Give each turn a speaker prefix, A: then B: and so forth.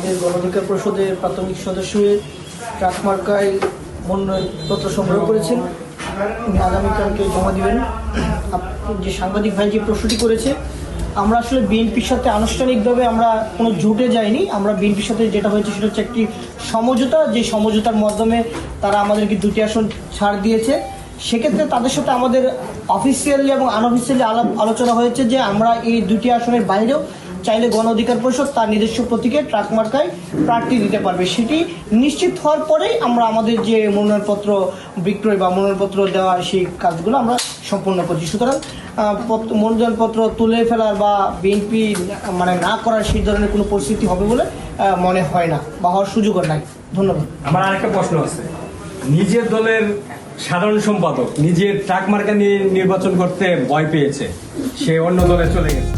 A: আমাদের গণধিকার পরিষদের প্রাথমিক সদস্য হয়ে ট্রাক মার্কায় মনোনয়নপত্র সংগ্রহ করেছেন। উনি আগামীকালকে জমা দিবেন। যে সাংবাদিক ভাই যে প্রশ্নটি করেছে, আমরা আসলে বিএনপির সাথে আনুষ্ঠানিকভাবে আমরা কোনো জোটে যাইনি। আমরা বিএনপির সাথে যেটা হয়েছে সেটা হচ্ছে একটি সমঝোতা। যে সমঝোতার মাধ্যমে তারা আমাদেরকে দুটি আসন ছাড় দিয়েছে। সেক্ষেত্রে তাদের সাথে আমাদের অফিসিয়ালি এবং আনঅফিসিয়ালি আলাপ আলোচনা হয়েছে যে আমরা এই দুটি আসনের বাইরেও চাইলে গণ অধিকার পরিষদ তার নিজস্ব প্রতীকে ট্রাক মার্কায় প্রার্থী দিতে পারবে। সেটি নিশ্চিত হওয়ার পরেই আমরা আমাদের যে মনোনয়নপত্র বিক্রয় বা মনোনয়নপত্র দেওয়া সেই কাজগুলো আমরা সম্পূর্ণ করছি। সুতরাং পত্র- মনোনয়নপত্র তুলে ফেলার বা বিএনপি মানে না করার সেই ধরনের কোনো পরিস্থিতি হবে বলে মনে হয় না বা হওয়ার সুযোগও নাই। ধন্যবাদ।
B: আমার আরেকটা প্রশ্ন আছে। নিজের দলের সাধারণ সম্পাদক নিজের ট্রাক মার্কা নিয়ে নির্বাচন করতে ভয় পেয়েছে। সে অন্য দলে চলে গেছে।